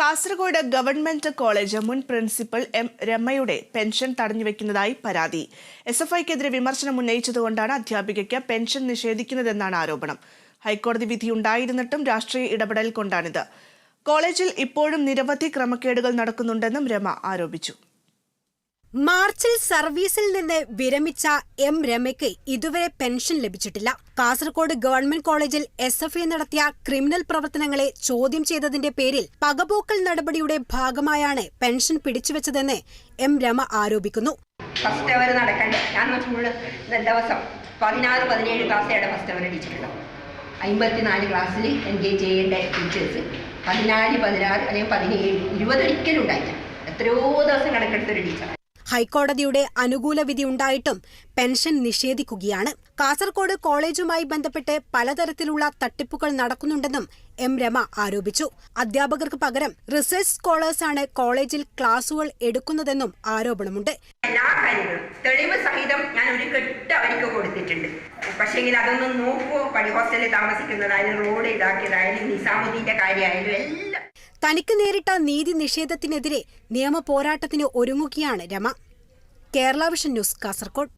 Kasaragod government college മുൻ principal M രമയുടെ pension തടഞ്ഞുവെക്കുന്നതായി പരാതി. എസ് എഫ് ഐക്കെതിരെ വിമർശനം ഉന്നയിച്ചതുകൊണ്ടാണ് അധ്യാപികയ്ക്ക് പെൻഷൻ നിഷേധിക്കുന്നതെന്നാണ് ആരോപണം. ഹൈക്കോടതി വിധി ഉണ്ടായിരുന്നിട്ടും രാഷ്ട്രീയ ഇടപെടൽ കൊണ്ടാണിത്. കോളേജിൽ ഇപ്പോഴും നിരവധി ക്രമക്കേടുകൾ നടക്കുന്നുണ്ടെന്നും രമ ആരോപിച്ചു. മാർച്ചിൽ സർവീസിൽ നിന്ന് വിരമിച്ച എം രമയ്ക്ക് ഇതുവരെ പെൻഷൻ ലഭിച്ചിട്ടില്ല. കാസർകോട് ഗവൺമെന്റ് കോളേജിൽ എസ് എഫ് ഐ നടത്തിയ ക്രിമിനൽ പ്രവർത്തനങ്ങളെ ചോദ്യം ചെയ്തതിന്റെ പേരിൽ പകപോക്കൽ നടപടിയുടെ ഭാഗമായാണ് പെൻഷൻ പിടിച്ചുവെച്ചതെന്ന് എം രമ ആരോപിക്കുന്നു. ഫസ്റ്റ് അവർ ഞാൻ ഫസ്റ്റ് അവർ അടിച്ചിട്ടുള്ളത് ക്ലാസ്സിൽ എൻഗേജ് ചെയ്യേണ്ട അല്ലെങ്കിൽ എത്രയോ ദിവസം കണക്കെടുത്തൊരു ടീച്ചർ ഹൈക്കോടതിയുടെ അനുകൂല വിധി ഉണ്ടായിട്ടും പെൻഷൻ നിഷേധിക്കുകയാണ്. കാസർകോട് കോളേജുമായി ബന്ധപ്പെട്ട് പലതരത്തിലുള്ള തട്ടിപ്പുകൾ നടക്കുന്നുണ്ടെന്നും എം രമ ആരോപിച്ചു. അധ്യാപകർക്ക് പകരം റിസർച്ച് സ്കോളേഴ്സാണ് കോളേജിൽ ക്ലാസുകൾ എടുക്കുന്നതെന്നും ആരോപണമുണ്ട്. എല്ലാ കാര്യങ്ങളും തെളിവ് സഹിതം ഞാൻ ഒരു കെട്ട് അവർക്ക് കൊടുത്തിട്ടുണ്ട്. പക്ഷേങ്കിൽ അതൊന്നും നോക്കുമോ പടി ഹോസ്റ്റലിൽ താമസിക്കുന്നതായാലും റോഡ് ഇതാക്കിയതായാലും നിസാമുദ്ദീന്റെ കാര്യമായാലും തനിക്ക് നേരിട്ട നീതി നിഷേധത്തിനെതിരെ നിയമ പോരാട്ടത്തിന് ഒരുങ്ങുകയാണ് Rama. Kerala vision news Kasaragod